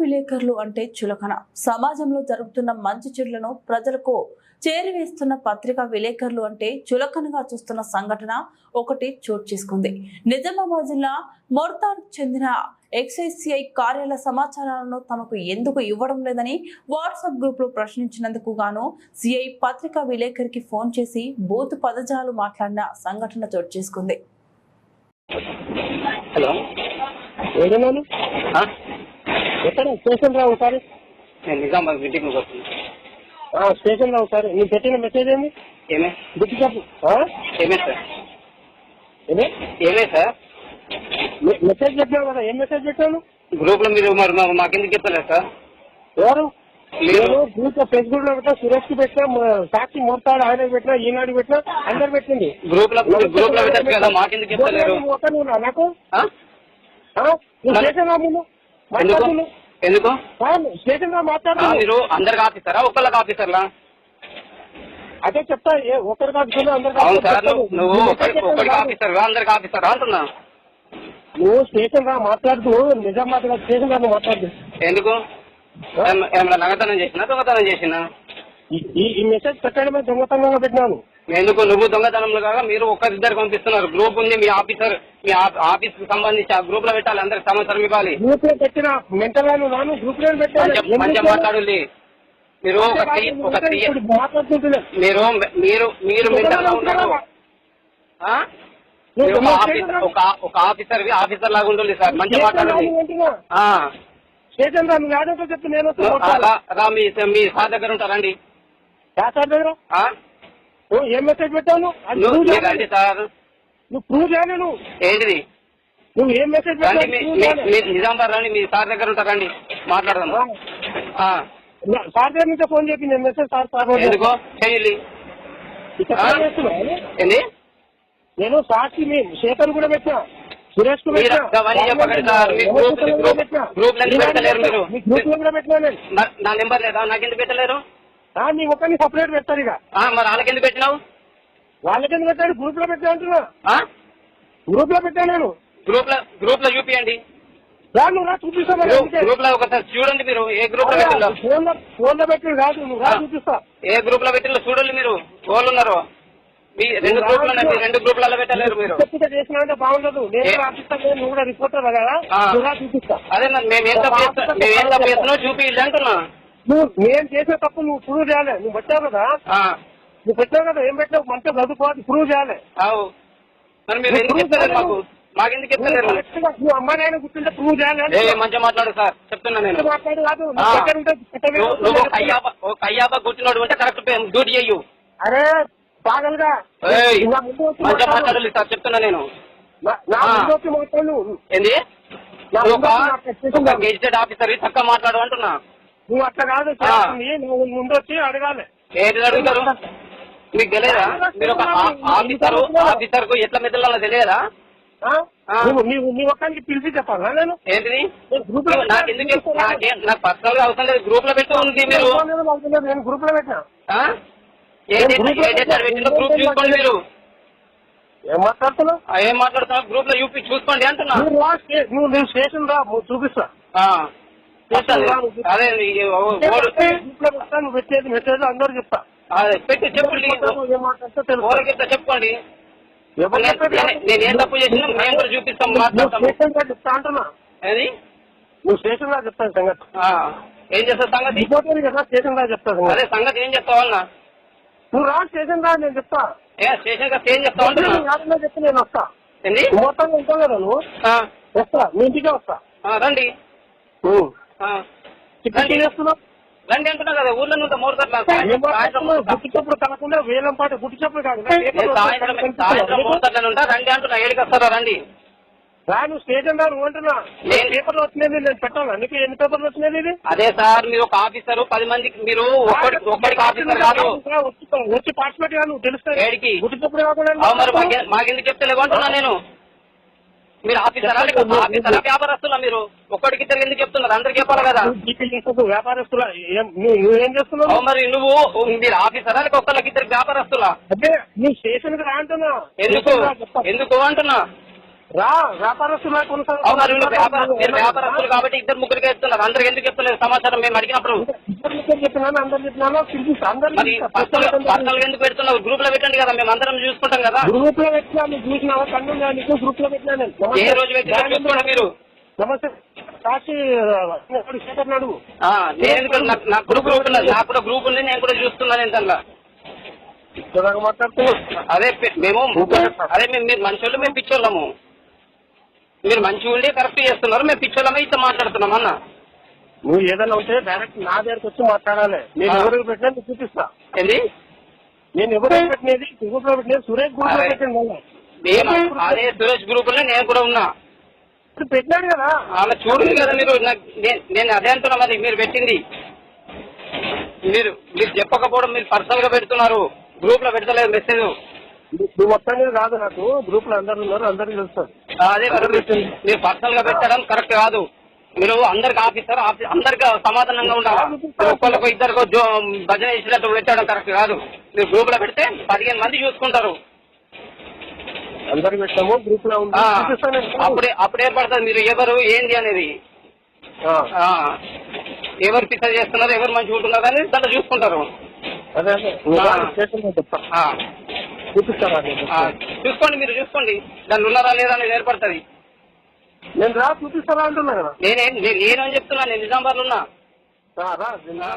విలేకరులు అంటే చులకన. సమాజంలో జరుగుతున్న మంచి చెడులను ప్రజలకు చేరివేస్తున్న పత్రికా విలేకరులు అంటే చులకనగా చూస్తున్న సంఘటన ఒకటి చోటు చేసుకుంది. నిజామాబాద్ జిల్లా మొర్తాడ్ చెందిన ఎక్సైసిఐ కార్యాలయ సమాచారాలను తమకు ఎందుకు ఇవ్వడం లేదని వాట్సాప్ గ్రూప్లో ప్రశ్నించినందుకు గాను సిఐ పత్రికా విలేకరికి ఫోన్ చేసి బూత్ పదజాలు మాట్లాడిన సంఘటన చోటు చేసుకుంది. హలో? ఎక్కడ? స్టేషన్ రా ఒకసారి. నేను నిజామాబాద్ మీటింగ్ వస్తుంది ఆ, స్టేషన్ రా ఒకసారి. నీకు పెట్టిన మెసేజ్ ఏంది? ఏమే? గుర్తు చెప్పు? ఏమే సార్? ఏమే? ఏమే సార్? మెసేజ్ పెట్టావు కదా. ఏం మెసేజ్ పెట్టాను గ్రూప్లో మీరు మరి మాకెందుకు చెప్పలేదు సార్? ఎవరు? మీరు. నేను గ్రూప్లో ఫేస్బుక్లో పెట్టినా సురేష్కి పెట్టినా మ- సాక్షి మోస్తాడు ఆయన పెట్టినా ఈనాడు పెట్టినా అందరు పెట్టింది. గ్రూప్లో గ్రూప్లో పెట్టచ్చు కదా మాకెందుకు నా- నాకు? నువ్వు ముందు? ఎందుకు? మీరు అందరికి ఆఫీసరా? ఒక్కళ్ళకి ఆఫీసర్లా? అదే చెప్తా ఏ- ఒకరు కాకుండా అందరు అవును సార్ నువ్వు ఒకరికి ఒకరికి ఆఫీసర్గా అందరికి ఆఫీసరా అంటున్నా? నువ్వు స్టేషన్ రా మాట్లాడుతూ నిజామాబాద్ స్టేషన్ రా నువ్వు మాట్లాడు. ఎందుకు? ఏమ- ఏమైనా నగతనం చేసినా దొంగతనం చేసినా? ఈ మెసేజ్ పెట్టడమే దొంగతనంగా పెట్టినాను. ఎందుకు? నువ్వు దొంగతనంలో కాగా మీరు ఒక్కరిద్దరు పంపిస్తున్నారు. గ్రూప్ ఉంది మీ ఆఫీసర్ మీ ఆఫీస్కి సంబంధించి ఆ గ్రూప్లో పెట్టాలి అందరికి సమాచారం ఇవ్వాలి. గ్రూప్లో పెట్టిన మెంటల్ అని నాను గ్రూప్లో పెట్టాను మంచి మంచిగా మాట్లాడాలి మీరు ఒక ఒక మీరు మీరు మీరు మెంటల్గా ఉన్నారు. ఒక ఆఫీసర్ ఆఫీసర్ లాగా ఉండాలి సార్. మంచిగా మాట్లాడాలి ఆ. స్టేషన్ రా నేను మీ మీ సార్ దగ్గర ఉంటారండి సార్ దగ్గర? ఏం మెసేజ్ పెట్టావు? నువ్వు. రండి నువ్వు ప్రూవ్ చేయాలి నువ్వు ఏంటిది? నువ్వు ఏం మెసేజ్ రండి పెట్టావు నిజామాబాద్ రండి మీ సార్ దగ్గర ఉంటారండి మాట్లాడదాం. ఆ. నా- సార్ దగ్గర నుంచి ఫోన్ చెప్పి నేను మెసేజ్ సార్ సార్ ఎందుకో? చేయాలి. ఏంది? నేను సాక్షి మీ శేఖర్ కూడా పెట్టినా. సురేష్కు పెట్టినా. గ్రూప్- పెట్టలేరు మీరు. నా- నెంబర్ లేదా? నాకెందుకు పెట్టలేరు? నీ ఒక్కరిని సపరేట్ పెట్టారు ఇక. మరి వాళ్ళకి ఎందుకు పెట్టినావు? వాళ్ళకి ఎందుకు పెట్టాడు గ్రూప్లో పెట్టా అంటున్నా. ఆ? గ్రూప్లో పెట్టా నేను. గ్రూప్లో గ్రూప్లో చూపియండి. గ్రూప్. గ్రూప్లో ఒకసారి చూడండి మీరు ఏ గ్రూప్లో పెట్టిందో. ఫోన్లో ఫోన్లో పెట్టి కాదు నువ్వు రా. చూపిస్తా. ఏ గ్రూప్లో పెట్టిందో చూడండి మీరు వాళ్ళు ఉన్నారు. మీ రెండు గ్రూప్లో రెండు గ్రూప్లలో పెట్టలేరు మీరు. చేసినా అంటే బాగుండదు. నేను నువ్వు కూడా రిపోర్టర్ కదా. చూపిస్తా. అదే మేము ఏం తప్పు చేస్తున్నాం మేము ఏం తప్పు నువ్వు నేను చేసే తప్పు నువ్వు ప్రూవ్ చేయాలి. నువ్వు పెట్టావు కదా? నువ్వు పెట్టావు కదా? ఏం పెట్టావు? మంచిగా చదువుకోవాలి ప్రూవ్ చేయాలి. మరి మీరు ఎందుకు చెప్తలేరు మాకు? మాకెందుకు చెప్తలేరు నువ్వు అమ్మాయి నాయన కూర్చుంటే ప్రూవ్ చేయాలి మంచిగా మాట్లాడు సార్. చెప్తున్నా నేను. మాట్లాడు కాదు. నువ్వు కూర్చున్నాడు అంటే కరెక్ట్ డ్యూటీ చెయ్యు. అరే పాగలుగా. మంచిగా. మాట్లాడాలి సార్. చెప్తున్నా నేను. ఏంది? ఒక. గెజిటెడ్ ఆఫీసర్ చక్కగా మాట్లాడు అంటున్నా. నువ్వు అట్లా కాదు. చేస్తుంది. నువ్వు ముందు వచ్చి అడగాలి. ఏంటి అడుగుతారు మీకు తెలియదా? మీరు ఒక ఆఫీసర్ ఆఫీసర్కు ఎట్లా మెదలలో తెలియదా? ఆ? ఆ. నువ్వు నీవు నీ ఒక్కరికి పిలిచి చెప్పాలా నేను? ఏంటిది? నేను గ్రూప్లో నాకు ఎందుకు నాకేం నాకు పర్సనల్గా అవసరం లేదు. గ్రూప్లో పెట్టి ఉంది మీరు. నేను గ్రూప్లో పెట్టినా. ఆ? ఏ డేటా- ఏ డేటా పెట్టిన గ్రూప్ చూసుకోండి మీరు. ఏం మాట్లాడుతున్నావు? ఆ, ఏం మాట్లాడుతున్నా గ్రూప్లో యూపీ చూసుకోండి అంటున్నా. నువ్వు రా స్టే- నువ్వు నువ్వు స్టేషన్ రా. నువ్వు చూపిస్తా. ఆ. లో నువ్వు పెట్టేది మెసేజ్ అందరూ చెప్తా పెట్టి చెప్పండి ఎవరు నేను- ఏం తప్పు చేసినా మేము కూడా చూపిస్తాం మాట్లాడతాం నువ్వు స్టేషన్ రా చెప్తాను సంగతి. ఏం చేస్తావు సంగతి? కదా స్టేషన్ రా చెప్తా అదే సంగతి ఏం చెప్తావు అన్న? నువ్వు రా స్టేషన్ రా నేను చెప్తా. ఏ స్టేషన్గా ఏం చెప్తావు చెప్తే నేను వస్తా. మొత్తం ఉంటావు కదా నువ్వు. వస్తా మీ ఇంటికే వస్తా. రండి. రండి అంటున్నా కదా ఊర్లో మూడు? గుట్టి చప్పుడు వేలం పాట గుట్టి చప్పుడు కాదు సాయంత్రం మూడు గంటల ఉంటా రండి అంటున్నా ఏడికి వస్తారా రండి రా నువ్వు స్టేషన్ రా నువ్వు అంటున్నా నేను- పేపర్లు వచ్చినది నేను పెట్టాలా నీకు ఎన్ని పేపర్లు వచ్చినది ఇది అదే సార్ మీరు ఒక ఆఫీసర్ పది మందికి మీరు ఒక్కడి ఒక్కడికి ఆఫీసర్ కాదు వచ్చి పార్టిసిపేట్ నువ్వు తెలుస్తాయి ఏడికి? చప్పుడు కాకుండా మాకెందుకు చెప్తలేవు అంటున్నా నేను మీరు ఆఫీసరా? ఆఫీసరా? వ్యాపారస్తులా మీరు? ఒక్కడికి ఇద్దరు ఎందుకు చెప్తున్నారు? అందరికి చెప్పాలి కదా. వ్యాపారస్తుల? నువ్వు చేస్తున్నావు? మరి నువ్వు మీరు ఆఫీసరా? ఇద్దరు వ్యాపారస్తులా? అదే నీ స్టేషన్కి రా అంటున్నా. ఎందుకు. ఎందుకు అంటున్నా? రా వ్యాపారస్తులా వ్యాపారస్తులు కాబట్టి ఇద్దరు ముగ్గురికి చెప్తున్నారు అందరికి ఎందుకు చెప్తలేదు సమాచారం మేము అడిగినప్పుడు? చెప్పినాను అందరు పర్సనల్ పర్సనల్ ఎందుకు పెడుతున్నారు? గ్రూప్లో పెట్టండి కదా మేము అందరం చూసుకుంటాం కదా. గ్రూప్లో పెట్టినా చూసినావా? కన్ను గ్రూప్లో పెట్టినా. ఏ రోజు పెట్టినా మీరు. నమస్తే. సాక్షి శేఖర్ నేను కూడా గ్రూప్ ఉన్నది నాకు కూడా గ్రూప్ ఉంది నేను కూడా చూస్తున్నాను మాట్లాడుతూ. అదే మేము అదే మేము మీరు మంచోళ్ళు మేము పిచ్చోళ్ళము. మీరు మంచి ఉండి కరెక్ట్ చేస్తున్నారు మేము పిచ్చోళ్ళమే ఇట్లా మాట్లాడుతున్నాం అన్న. నువ్వు ఏదైనా ఉంటే డైరెక్ట్ నా దగ్గరకు వచ్చి మాట్లాడాలి. నేను. ఎవరికి పెట్టినా నీకు చూపిస్తా. ఏంది? నేను ఎవరికి పెట్టినది? గ్రూప్లో పెట్టినది? సురేష్ గ్రూప్లో. పెట్టింది. మేము అదే సురేష్ గ్రూప్లో నేను కూడా ఉన్నా. పెట్టినాడు కదా. అలా చూడండి కదా మీరు నేను అదే అంటున్నా మరి మీరు పెట్టింది. మీరు మీరు చెప్పకపోవడం మీరు పర్సనల్గా పెడుతున్నారు. గ్రూప్లో పెడతలేదు మెసేజ్ నువ్వు మొత్తం కాదు నాకు. గ్రూప్లో అందరు ఉన్నారు అందరికి తెలుస్తుంది అదే కదా మీరు- మీరు పర్సనల్గా పెట్టడం కరెక్ట్ కాదు. మీరు అందరికి ఆఫీసర్ ఆఫీ- అందరికి సమాధానంగా ఉండాలి? ఒక్కళ్ళకు ఇద్దరికి భజన ఇచ్చినట్టు పెట్టడం కరెక్ట్ కాదు. మీరు గ్రూప్లో పెడితే పదిహేను మంది చూసుకుంటారు. అందరికి పెట్టాము గ్రూప్లో. అప్పుడే అప్పుడు ఏర్పడుతుంది మీరు. ఎవరు ఏంది అనేది? ఎవరు పిచ్చ చేస్తున్నారు ఎవరు మంచిగా ఉంటున్నారు అనేది దాంట్లో చూసుకుంటారు. అదే అదే. చూపిస్తారా? చూసుకోండి మీరు చూసుకోండి. దాంట్లో ఉన్నారా లేదా అనేది ఏర్పడుతుంది. నేను రా చూపిస్తారా అంటున్నా కదా? నేనేం నేను నేనేం చెప్తున్నా నేను నిజామాబాద్లో ఉన్నా. ఆ, రా నేను రా.